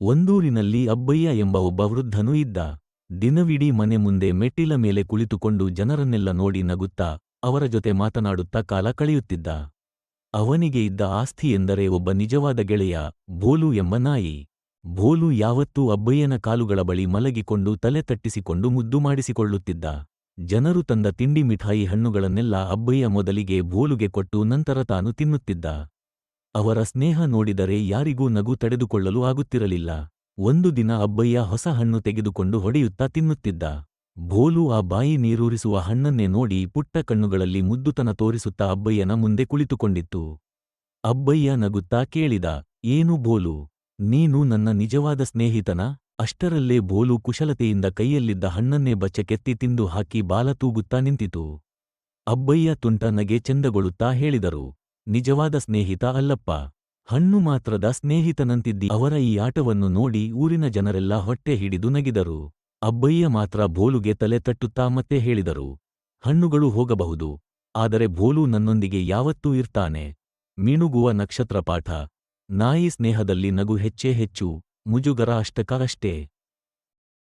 ಒಂದೂರಿನಲ್ಲಿ ಅಬ್ಬಯ್ಯ ಎಂಬ ಒಬ್ಬ ವೃದ್ಧನು ಇದ್ದ. ದಿನವಿಡೀ ಮನೆ ಮುಂದೆ ಮೆಟ್ಟಿಲ ಮೇಲೆ ಕುಳಿತುಕೊಂಡು ಜನರನ್ನೆಲ್ಲ ನೋಡಿ ನಗುತ್ತಾ, ಅವರ ಜೊತೆ ಮಾತನಾಡುತ್ತಾ ಕಾಲ ಕಳೆಯುತ್ತಿದ್ದ. ಅವನಿಗೆ ಇದ್ದ ಆಸ್ತಿ ಎಂದರೆ ಒಬ್ಬ ನಿಜವಾದ ಗೆಳೆಯ, ಭೋಲು ಎಂಬ ನಾಯಿ. ಭೋಲು ಯಾವತ್ತೂ ಅಬ್ಬಯ್ಯನ ಕಾಲುಗಳ ಬಳಿ ಮಲಗಿಕೊಂಡು ತಲೆ ತಟ್ಟಿಸಿಕೊಂಡು ಮುದ್ದು ಮಾಡಿಸಿಕೊಳ್ಳುತ್ತಿದ್ದ. ಜನರು ತಂದ ತಿಂಡಿ ಮಿಠಾಯಿ ಹಣ್ಣುಗಳನ್ನೆಲ್ಲ ಅಬ್ಬಯ್ಯ ಮೊದಲಿಗೆ ಭೋಲುಗೆ ಕೊಟ್ಟು ನಂತರ ತಾನು ತಿನ್ನುತ್ತಿದ್ದ. ಅವರ ಸ್ನೇಹ ನೋಡಿದರೆ ಯಾರಿಗೂ ನಗು ತಡೆದುಕೊಳ್ಳಲು ಆಗುತ್ತಿರಲಿಲ್ಲ. ಒಂದು ದಿನ ಅಬ್ಬಯ್ಯ ಹೊಸ ಹಣ್ಣು ತೆಗೆದುಕೊಂಡು ಹೊಡೆಯುತ್ತಾ ತಿನ್ನುತ್ತಿದ್ದ. ಭೋಲು ಆ ಬಾಯಿ ನೀರೂರಿಸುವ ಹಣ್ಣನ್ನೇ ನೋಡಿ ಪುಟ್ಟ ಕಣ್ಣುಗಳಲ್ಲಿ ಮುದ್ದುತನ ತೋರಿಸುತ್ತಾ ಅಬ್ಬಯ್ಯನ ಮುಂದೆ ಕುಳಿತುಕೊಂಡಿತ್ತು. ಅಬ್ಬಯ್ಯ ನಗುತ್ತಾ ಕೇಳಿದ, ಏನು ಭೋಲು? ನೀನು ನನ್ನ ನಿಜವಾದ ಸ್ನೇಹಿತನ? ಅಷ್ಟರಲ್ಲೇ ಭೋಲು ಕುಶಲತೆಯಿಂದ ಕೈಯಲ್ಲಿದ್ದ ಹಣ್ಣನ್ನೇ ಬಚ್ಚಕೆತ್ತಿ ತಿಂದು ಹಾಕಿ ಬಾಲ ತೂಗುತ್ತಾ ನಿಂತಿತು. ಅಬ್ಬಯ್ಯ ತುಂಟ ನಗೆ ಚೆಂದಗೊಳ್ಳುತ್ತಾ ಹೇಳಿದರು. ನಿಜವಾದ ಸ್ನೇಹಿತ ಅಲ್ಲಪ್ಪ. ಹಣ್ಣು ಮಾತ್ರದ ಸ್ನೇಹಿತನಂತಿದ್ದಿ ಅವರ ಈ ಆಟವನ್ನು ನೋಡಿ ಊರಿನ ಜನರೆಲ್ಲ ಹೊಟ್ಟೆ ಹಿಡಿದು ನಗಿದರು. ಅಬ್ಬಯ್ಯ ಮಾತ್ರ ಭೋಲುಗೆ ತಲೆ ತಟ್ಟುತ್ತಾ ಮತ್ತೆ ಹೇಳಿದರು. ಹಣ್ಣುಗಳು ಹೋಗಬಹುದು. ಆದರೆ ಭೋಲು ನನ್ನೊಂದಿಗೆ ಯಾವತ್ತೂ ಇರ್ತಾನೆ. ಮಿಣುಗುವ ನಕ್ಷತ್ರ ಪಾಠ ನಾಯಿ ಸ್ನೇಹದಲ್ಲಿ ನಗು ಹೆಚ್ಚೇ ಹೆಚ್ಚು. ಮುಜುಗರ ಅಷ್ಟಕ ಅಷ್ಟೇ.